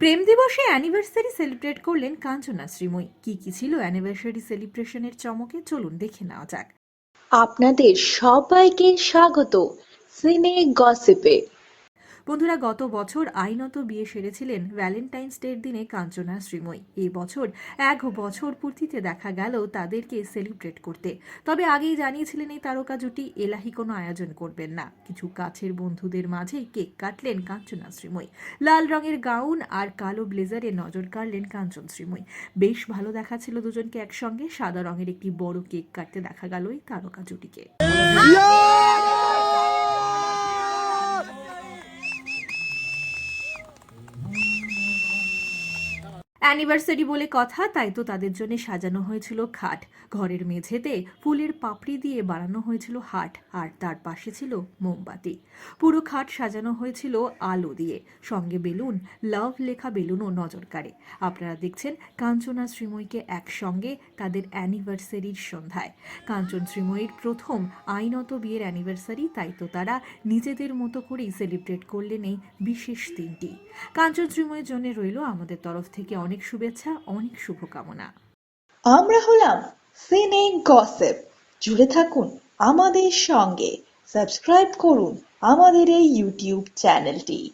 প্রেম দিবসে anniversary celebrate করলেন কাঞ্চনা শ্রীময়ী। কি কি ছিল অ্যানিভার্সারি সেলিব্রেশনের চমকে? চলুন দেখে নেওয়া যাক। আপনাদের সবাইকে স্বাগত। সিনে গসিপে। বন্ধুরা, গত বছর আইনত বিয়ে সেরেছিলেন ভ্যালেন্টাইন্স ডের দিনে কাঞ্চনা শ্রীময়ী। এই বছর এক বছর পূর্তিতে দেখা গেল তাদেরকে সেলিব্রেট করতে। তবে আগেই জানিয়েছিলেন এই তারকা জুটি, এলাহি কোনো আয়োজন করবেন না। কিছু কাছের বন্ধুদের মাঝে কেক কাটলেন কাঞ্চনা শ্রীময়ী। লাল রঙের গাউন আর কালো ব্লেজারে নজর কাড়লেন কাঞ্চন শ্রীময়ী। বেশ ভালো দেখাচ্ছিল দুজনকে একসঙ্গে। সাদা রঙের একটি বড় কেক কাটতে দেখা গেল এই তারকা জুটিকে। অ্যানিভার্সারি বলে কথা, তাই তো তাদের জন্য সাজানো হয়েছিল খাট। ঘরের মেঝেতে ফুলের পাপড়ি দিয়ে বানানো হয়েছিল হাট, আর তার পাশে ছিল মোমবাতি। পুরো খাট সাজানো হয়েছিল আলো দিয়ে। সঙ্গে বেলুন, লাভ লেখা বেলুনও নজর কাড়ে। আপনারা দেখছেন কাঞ্চনা শ্রীময়ীকে একসঙ্গে তাদের অ্যানিভার্সারির সন্ধ্যায়। কাঞ্চন শ্রীময়ীর প্রথম আইনত বিয়ের অ্যানিভার্সারি, তাই তো তারা নিজেদের মতো করেই সেলিব্রেট করলেন এই বিশেষ দিনটি। কাঞ্চন শ্রীময়ীর জন্য রইল আমাদের তরফ থেকে অনেক শুভেচ্ছা, অনেক শুভকামনা। আমরা হলাম সিনে গসেপ। জুড়ে থাকুন আমাদের সঙ্গে। সাবস্ক্রাইব করুন আমাদের এই ইউটিউব চ্যানেলটি।